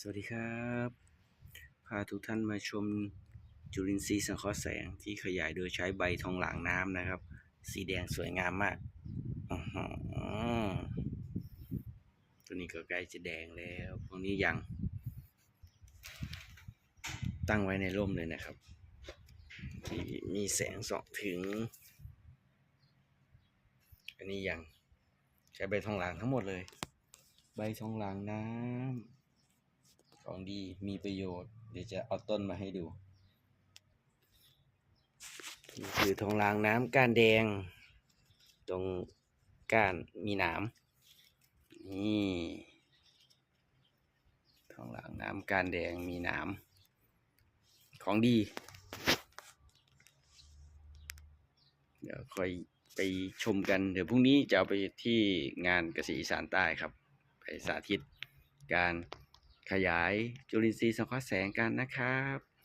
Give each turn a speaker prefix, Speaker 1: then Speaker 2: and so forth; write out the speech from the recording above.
Speaker 1: สวัสดีครับ พาทุกท่านมาชมจุลินทรีย์สังเคราะห์แสงที่ขยายโดยใช้ใบทองหลางน้ำนะครับ สีแดงสวยงามมากอตัวนี้ก็ใกล้จะแดงแล้วพวกนี้ยัง ตั้งไว้ในร่มเลยนะครับ ที่มีแสงส่องถึง อันนี้ยัง ใช้ใบทองหลางทั้งหมดเลย ใบทองหลางน้ำ ของดีมีประโยชน์ เดี๋ยวจะเอาต้นมาให้ดูนี่คือทองลางน้ำก้านแดง ตรงก้านมีหนามนี่ทองลางน้ำก้านแดงมีหนามของดี เดี๋ยวค่อยไปชมกัน เดี๋ยวพรุ่งนี้จะเอาไปที่งานเกษตรอีสานใต้ครับ ไปสาธิตการ ขยายจุลินทรีย์สังเคราะห์แสงกันนะครับ